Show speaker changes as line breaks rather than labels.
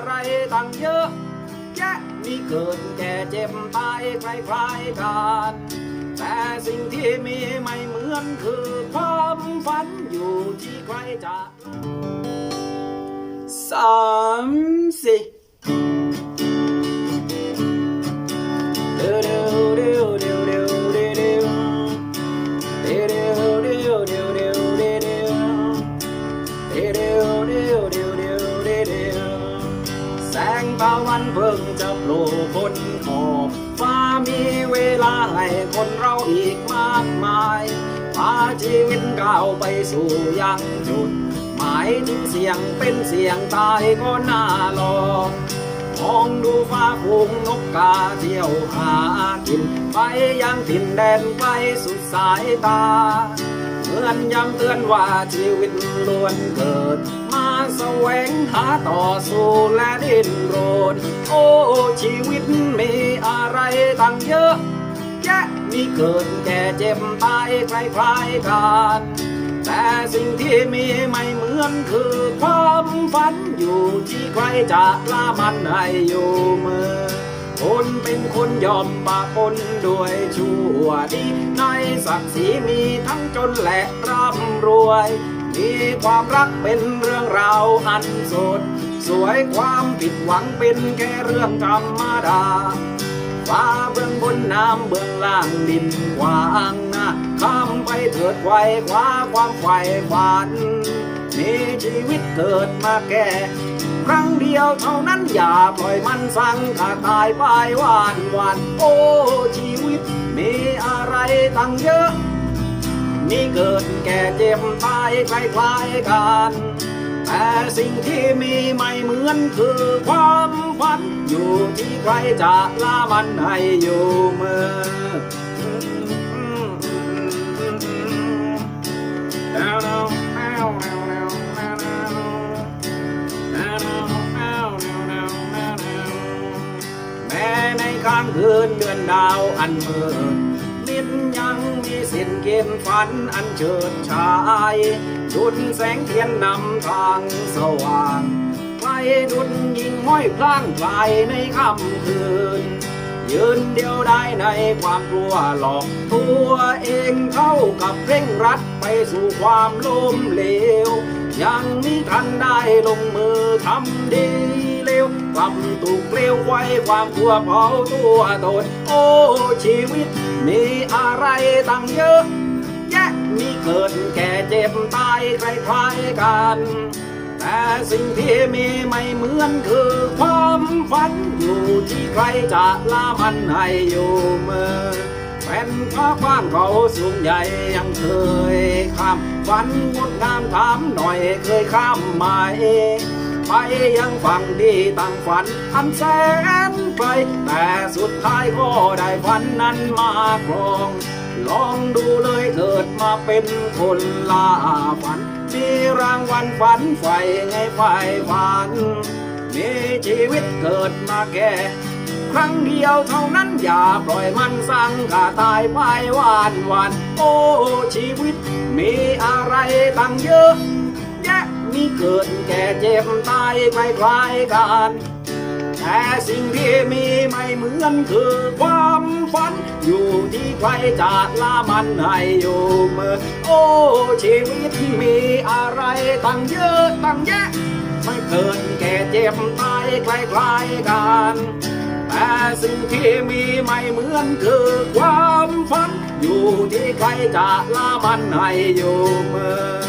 อะไรตั้งเยอะ แยะมีเกิดแก่เจ็บตายใครๆกันแต่สิ่งที่มีไม่เหมือนคือความฝันอยู่ที่ใครจะสามสี่ ตะวันเพิ่งจะโผล่พ้นขอบฟ้ามีเวลาให้คนเราอีกมากมายพาชีวิตก้าวไปสู่ยังจุด หมายถึงเสียงเป็นเสียงตายก็น่าลองมองดูฟ้าฝูงนกกาเที่ยวหากิน ไปยังถิ่นแดนไกลสุดสายตาเหมือนย้ำเตือนว่าชีวิตล้วนเกิด แสวงหาต่อสู้และดิ้นรน โอ้ชีวิตมีอะไรตั้งเยอะ แยะมีเกิดแก่เจ็บตายคล้ายๆกันแต่สิ่งที่มีไม่เหมือนคือความฝันอยู่ที่ใครจะละมันให้อยู่มือ คนเป็นคนยอมปะปนด้วยชั่วดี ในศักดิ์ศรีมีทั้งจนและร่ำรวย มีความรักเป็นเรื่องราวอันสด สวยความผิดหวังเป็นแค่เรื่องธรรมดาฟ้าเบื้องบนน้ำเบื้องล่างดินกว้างนะข้ามไปเถิดไวคว้าความใฝ่ฝันมีชีวิตเกิดมาแก่ครั้งเดียวเท่านั้นอย่าปล่อยมันสั่งขาตายไปวันวันโอ้ชีวิตมีอะไรตั้งเยอะ มีเกิดแก่เจ็บตายคล้ายๆกัน แต่สิ่งที่มีไม่เหมือนคือความฝัน อยู่ที่ใครจะละมันให้อยู่มือแม้ในข้างคืนเดือนดาวอันมืดินยังมีสิ้นเกมฝันอันเฉิดฉายดุดแสงเทียนนำทางสว่างไฟดุดยิงห้อยพลางพลในค่ำคืน ยืนเดียวได้ในความกลัวหลอกตัวเองเท่ากับเร่งรัดไปสู่ความล้มเหลว ยังมิทันได้ลงมือทำดีเลวกลับถูกเกลียวไว้ความกลัวเผาตัวตนโอ้ชีวิต มีอะไรตั้งเยอะ แยะมีเกิดแก่เจ็บตายคล้ายๆกัน แต่สิ่งที่มีไม่เหมือนคือความฝันอยู่ที่ใครจะละมันให้อยู่มือแผ่นฟ้ากว้างเขาสูงใหญ่ยังเคยข้ามฝันงดงามถามหน่อยเคยข้ามไหม ไปยังฝั่งที่ตั้งฝัน อันแสนไกลแต่สุดท้ายก็ได้ฝันนั้นมาครอง ลองดูเลยเกิดมาเป็นคนล่าฝัน มีรางวัลฝันใฝ่ไงใฝ่ฝัน มีชีวิตเกิดมาแก่ครั้งเดียวเท่านั้นอย่าปล่อยมันสั่งขาตายไปวันวัน โอ้ชีวิตมีอะไรตั้งเยอะ มีเกิดแก่เจ็บตายไม่คล้ายกันแต่สิ่งที่มีไม่เหมือนคือความฝัน อยู่ที่ใครจะละมันให้อยู่มือโอ้ ชีวิตมีอะไรตั้งเยอะตั้งแยะ ไม่เกินแก่เจ็บตายคล้ายๆกันแต่สิ่งที่มีไม่เหมือนคือความฝัน อยู่ที่ใครจะละมันให้อยู่มือ